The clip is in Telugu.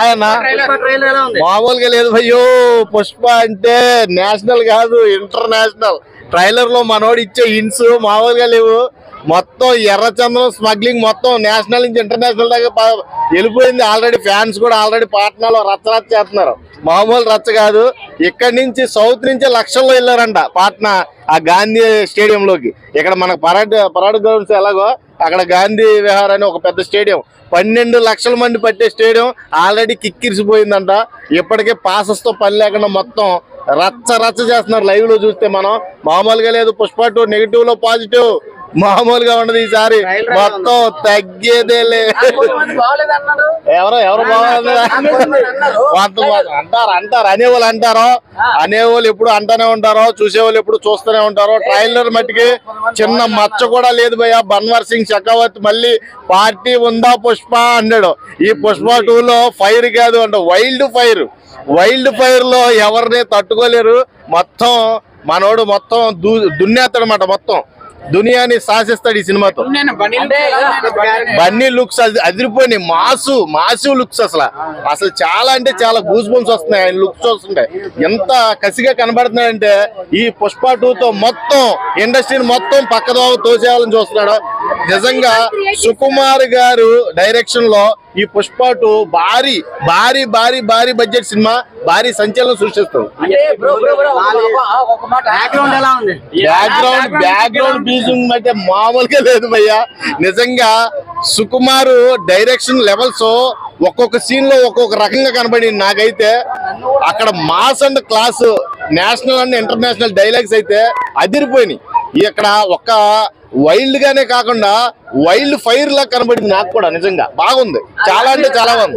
ఆయన మామూలుగా లేదు భయ్యో పుష్ప అంటే నేషనల్ కాదు ఇంటర్నేషనల్ ట్రైలర్లో మనోడు ఇచ్చే హింట్స్ మామూలుగా లేవు. మొత్తం ఎర్రచంద్రం స్మగ్లింగ్ మొత్తం నేషనల్ నుంచి ఇంటర్నేషనల్ దాకా వెళ్ళిపోయింది. ఆల్రెడీ ఫ్యాన్స్ కూడా ఆల్రెడీ పాట్నాలో రచ్చ రచ్చ చేస్తున్నారు. మామూలు రచ్చ కాదు. ఇక్కడి నుంచి సౌత్ నుంచి లక్షల్లో వెళ్ళారంట పాట్నా ఆ గాంధీ స్టేడియం లోకి ఇక్కడ మనకు పరాడ్ పరాడ్ గ్రౌండ్స్ ఎలాగో అక్కడ గాంధీ విహార్ అని ఒక పెద్ద స్టేడియం. పన్నెండు లక్షల మంది పట్టే స్టేడియం ఆల్రెడీ కిక్కిరిసిపోయిందంట. ఇప్పటికే పాసస్తో పని లేకుండా మొత్తం రచ్చ రచ్చ చేస్తున్నారు. లైవ్లో చూస్తే మనం. మామూలుగా లేదు. పుష్ప టూ నెగిటివ్లో పాజిటివ్ మామూలుగా ఉండదు ఈసారి. మొత్తం తగ్గేదేలే. ఎవరో ఎవరు బాగుంది అంటారు అంటారు. అనేవాళ్ళు అంటారు. అనేవాళ్ళు ఎప్పుడు అంటానే ఉంటారో. చూసేవాళ్ళు ఎప్పుడు చూస్తూనే ఉంటారో. ట్రైలర్ మట్టికి చిన్న మచ్చ కూడా లేదు భయ్య. బన్వర్ సింగ్ షకావత్ మళ్ళీ పార్టీ ఉందా పుష్ప అన్నాడు. ఈ పుష్ప టూ లో ఫైర్ కాదు అంట వైల్డ్ ఫైర్. వైల్డ్ ఫైర్లో ఎవరిని తట్టుకోలేరు. మొత్తం మనోడు మొత్తం దు దున్నేస్తాడనమాట మొత్తం. దునియాని శాసిస్తాడు ఈ సినిమాతో. బన్నీ లుక్స్ అదిరిపోయినాయి. మాసు మాసివ్ లుక్స్ అసలు. అసలు చాలా అంటే చాలా గూస్ బంప్స్ వస్తున్నాయి. ఆయన లుక్స్ వస్తున్నాయి. ఎంత కసిగా కనబడుతున్నాడంటే ఈ పుష్ప టూ తో మొత్తం ఇండస్ట్రీని మొత్తం పక్కదో తోసేయాలని చూస్తున్నాడు. నిజంగా సుకుమార్ గారు డైరెక్షన్లో ఈ పుష్ప టూ భారీ భారీ భారీ భారీ బడ్జెట్ సినిమా భారీ సంచలనం సృష్టిస్తుంది. బ్యాక్గ్రౌండ్ ఎలా ఉంది? బ్యాక్గ్రౌండ్ అంటే మామూలుగా లేదు భయ్యా. నిజంగా సుకుమారు డైరెక్షన్ లెవెల్స్ ఒక్కొక్క సీన్లో ఒక్కొక్క రకంగా కనబడింది నాకైతే. అక్కడ mass and class national and international dialogues అయితే అదిరిపోయినాయి. ఇక్కడ ఒక్క వైల్డ్ గానే కాకుండా వైల్డ్ ఫైర్ లా కనబడింది నాకు కూడా నిజంగా. బాగుంది. చాలా అంటే చాలా బాగుంది.